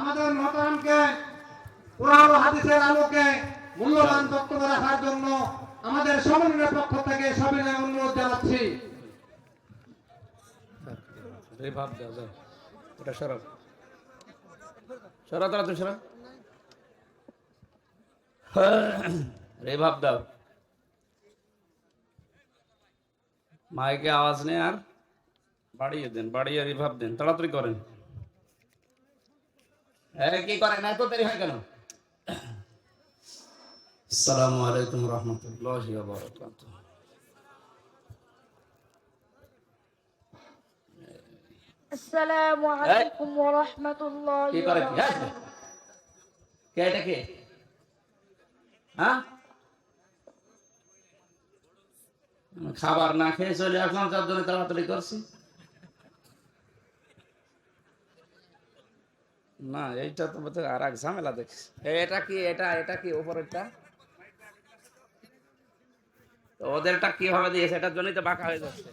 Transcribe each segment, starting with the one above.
আমাদের মতামকে, কোরআন ও হাদিসের আলোকে মূল্যবান বক্তব্য রাখার জন্য আমাদের সমন্বয়ের পক্ষ থেকে সবিনয় অনুরোধ জানাচ্ছি। মাইকে আওয়াজ নেই আর বাড়িয়ে দেন, বাড়িয়ে রিভাব দেন, তাড়াতাড়ি করেন। কি করেন? এত দেরি হয় কেন? সালাম আলাইকুম রহমতুল্লাহি কে হ্যাঁ? খাবার না খেয়ে চলে আসলাম তার জন্য তাড়াতাড়ি করছি। না এইটা তো বোধ আর এক ঝামেলা দেখছি। এটা কি এটা এটা কি উপরেরটা? তো ওদেরটা কীভাবে দিয়েছে এটার জন্যই তো বাঁকা হয়ে যাচ্ছে।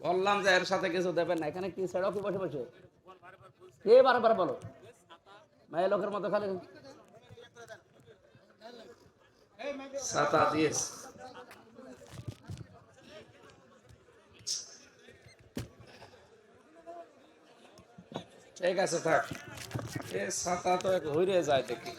বললাম যে এর সাথে কিছু দেবেন না। এখানে কি ছেড়ো কি বসে বসে? কে বারবার বলো? মায়ের লোকের মতো খালি। সাতা দিয়েছ ঠিক আছে থাক এ ছাতা তো এক হইরে যায় দেখি।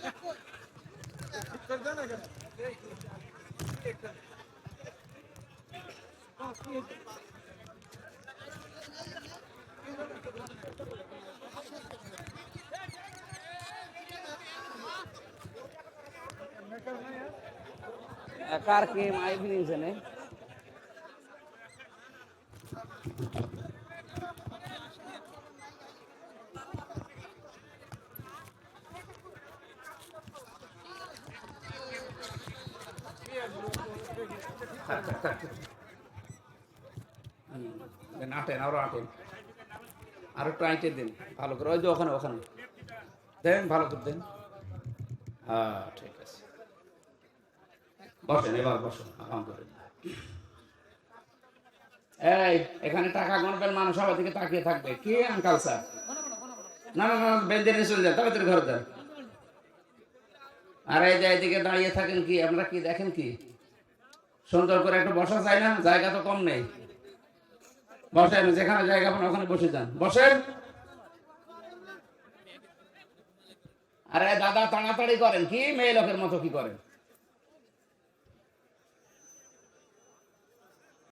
একার কি মাইক নিয়েছে নে হুম, আটেন, আরও আটেন। আরও দিন। ভালো করে, ওই যে ওখানে ওখানে। দেন, ভালো করে দেন। হ্যাঁ ঠিক আছে। বসেন, এবার বসেন এই, এখানে টাকা গণবেন, মানুষ সবার দিকে তাকিয়ে থাকবে। কি আঙ্কাল স্যার না না না বেঞ্চে নিয়ে চলে যান তবে তোর ঘরে দেন আর, এই যে এদিকে দাঁড়িয়ে থাকেন কি? আপনারা কি দেখেন কি? সুন্দর করে একটু বসা চাই না, জায়গা তো কম নেই। বসেন, যেখানে জায়গা পান ওখানে বসে যান। বসেন। আরে দাদা, তাড়াতাড়ি করেন, কি মেয়ে লোকের মতো কি করেন?